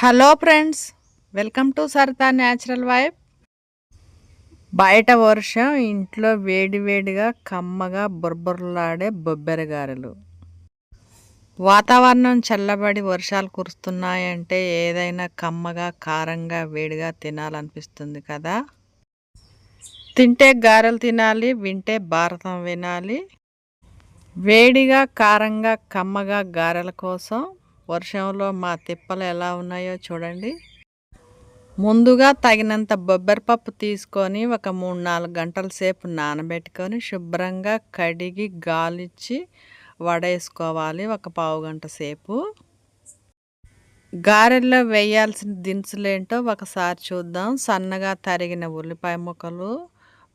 Hello friends welcome to Sarada natural vibe. బయట వర్షం ఇంట్లో వేడివేడిగా కమ్మగా బుర్బుర్లాడే బొబ్బెర గారెలు వాతావరణం చల్లబడి వర్షాలు కురుస్తున్నాయంటే ఏదైనా కమ్మగా కారంగా వేడిగా తినాలనిపిస్తుంది కదా? తింటే గారెలు తినాలి వింటే భారతం వినాలి. వేడిగా కారంగా కమ్మగా గారెల కోసం వర్షంలో మా తిప్పలు ఎలా ఉన్నాయో చూడండి. ముందుగా తగినంత బొబ్బరిపప్పు తీసుకొని ఒక మూడు నాలుగు గంటల సేపు నానబెట్టుకొని శుభ్రంగా కడిగి గాలిచ్చి వడేసుకోవాలి ఒక పావు గంట సేపు. గారెల్లో వేయాల్సిన దినుసులేంటో ఒకసారి చూద్దాం. సన్నగా తరిగిన ఉల్లిపాయ ముక్కలు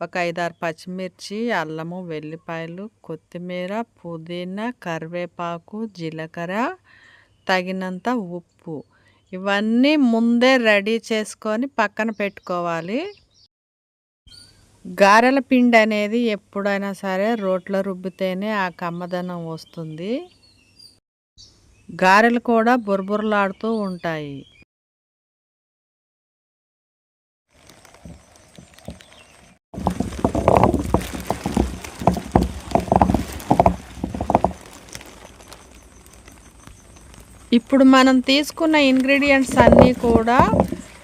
ఒక ఐదారు పచ్చిమిర్చి అల్లము వెల్లిపాయలు కొత్తిమీర పుదీనా కరివేపాకు జీలకర్ర తగినంత ఉప్పు. ఇవన్నీ ముందే రెడీ చేసుకొని పక్కన పెట్టుకోవాలి. గారెల పిండి అనేది ఎప్పుడైనా సరే రోట్లో రుబ్బితేనే ఆ కమ్మదనం వస్తుంది. గారెలు కూడా బురబురలాడుతూ ఉంటాయి. ఇప్పుడు మనం తీసుకున్న ఇంగ్రీడియంట్స్ అన్నీ కూడా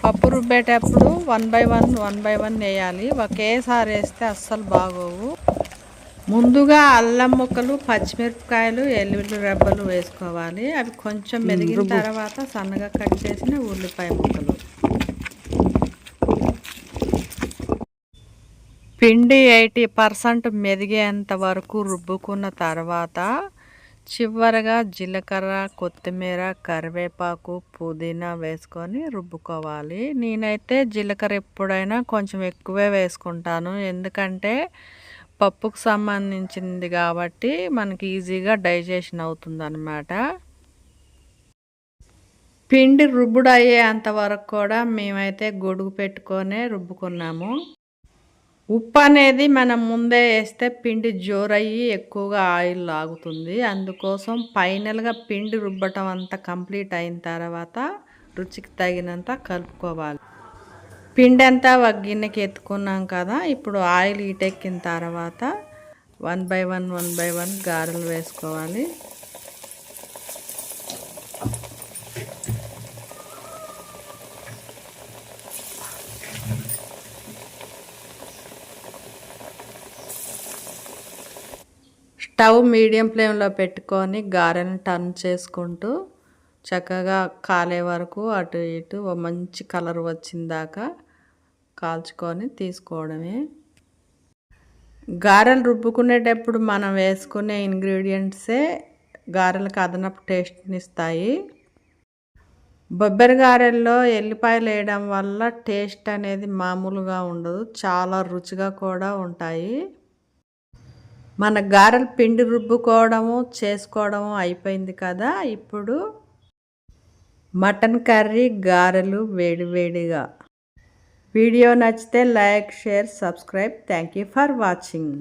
పప్పు రుబ్బేటప్పుడు one by one one by one వేయాలి. ఒకేసారి వేస్తే అస్సలు బాగోవు. ముందుగా అల్లం ముక్కలు పచ్చిమిరపకాయలు ఎల్లుల్లి రెబ్బలు వేసుకోవాలి. అవి కొంచెం మెదిగిన తర్వాత సన్నగా కట్ చేసిన ఉల్లిపాయ ముక్కలు. పిండి ఎయిటీ పర్సెంట్ మెదిగేంత వరకు రుబ్బుకున్న తర్వాత చివరగా జీలకర్ర కొత్తిమీర కరివేపాకు పుదీనా వేసుకొని రుబ్బుకోవాలి. నేనైతే జీలకర్ర ఎప్పుడైనా కొంచెం ఎక్కువే వేసుకుంటాను. ఎందుకంటే పప్పుకు సంబంధించింది కాబట్టి మనకి ఈజీగా డైజెషన్ అవుతుంది అన్నమాట పిండి రుబ్బుడు అయ్యేంత వరకు కూడా మేమైతే గొడుగు పెట్టుకొనే రుబ్బుకున్నాము. ఉప్పు అనేది మనం ముందే వేస్తే పిండి జోరయ్యి ఎక్కువగా ఆయిల్ లాగుతుంది. అందుకోసం ఫైనల్గా పిండి రుబ్బటం అంతా కంప్లీట్ అయిన తర్వాత రుచికి తగినంత కలుపుకోవాలి. పిండి అంతా ఒక గిన్నెకి ఎత్తుకున్నాం కదా ఇప్పుడు ఆయిల్ ఈటెక్కిన తర్వాత one by one one by one గారెలు వేసుకోవాలి. స్టవ్ మీడియం ఫ్లేమ్లో పెట్టుకొని గారెని టర్న్ చేసుకుంటూ చక్కగా కాలే వరకు అటు ఇటు మంచి కలర్ వచ్చిందాకా కాల్చుకొని తీసుకోవడమే. గారెలు రుబ్బుకునేటప్పుడు మనం వేసుకునే ఇంగ్రీడియంట్సే గారెలకు అదనపు టేస్ట్ని ఇస్తాయి బొబ్బరి గారెల్లో ఎల్లిపాయలు వేయడం వల్ల టేస్ట్ అనేది మామూలుగా ఉండదు చాలా రుచిగా కూడా ఉంటాయి. మన గారెలు పిండి రుబ్బుకోవడము చేసుకోవడము అయిపోయింది కదా. ఇప్పుడు మటన్ కర్రీ గారెలు వేడివేడిగా వీడియో నచ్చితే like share subscribe. Thank you for watching.